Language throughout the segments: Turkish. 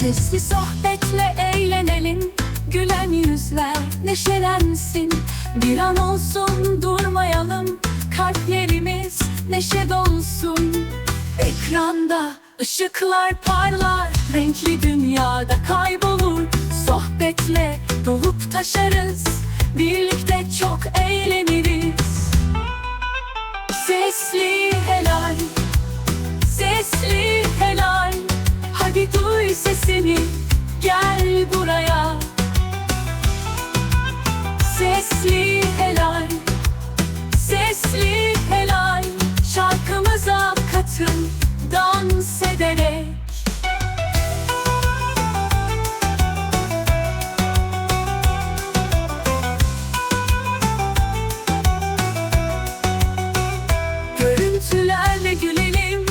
Sesli sohbetle eğlenelim Gülen yüzler neşelensin. Bir an olsun durmayalım Kalplerimiz neşe dolsun. Ekranda ışıklar parlar Renkli dünyada kaybolur. Sohbetle dolup taşarız Birlikte çok eğleniriz. Sesli Sesli helal Sesli helal. Şarkımıza katıl Dans ederek. Görüntülerle gülelim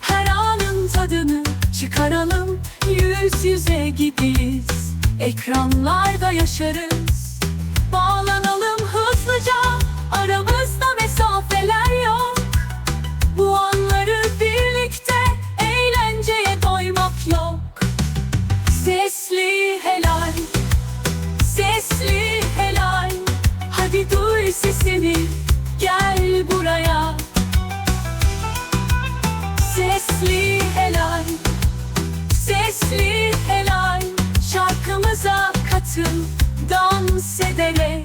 Her anın tadını çıkaralım. Yüz yüze gibiyiz Ekranlarda yaşarız Bağlanalım hızlıca. Aramızda mesafeler yok. Bu anları birlikte Eğlenceye doymak yok. Sesli helal Sesli helal. Hadi duy sesini Gel buraya. Sesli helal Sesli helal. Şarkımıza katıl dans edele